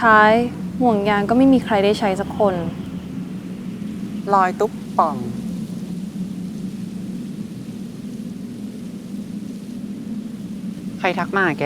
ท้ายห่วงยางก็ไม่มีใครได้ใช้สักคน ลอยตุ๊บป่อง ใครทักมาแก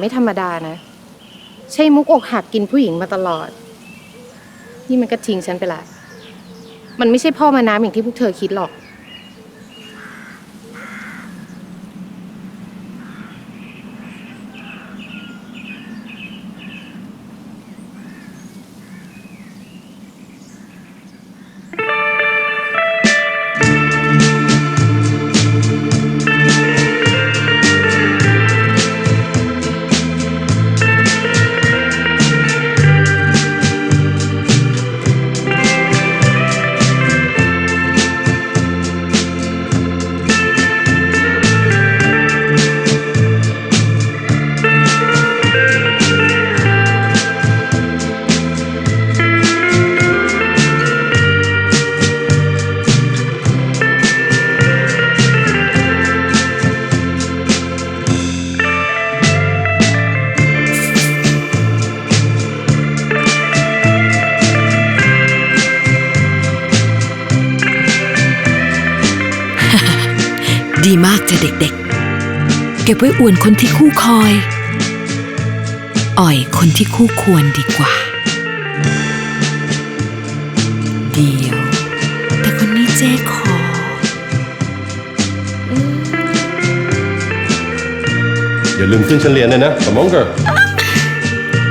ไม่ธรรมดานะ ใช่มุกอกหักกินผู้หญิงมาตลอด นี่มันก็ทิ้งฉันไปละ มันไม่ใช่พ่อมาน้ำอย่างที่พวกเธอคิดหรอก ดีมากจ้ะเด็กๆ เก็บไว้อวนคนที่คู่คอย อ่อยคนที่คู่ควรดีกว่า เดียว แต่คนนี้เจ๊ขออย่าลืมขึ้นชั้นเรียนเลยนะสมองเกอร์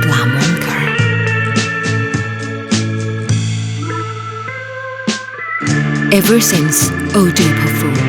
กลามอนค่ะ Ever since OJ Perfume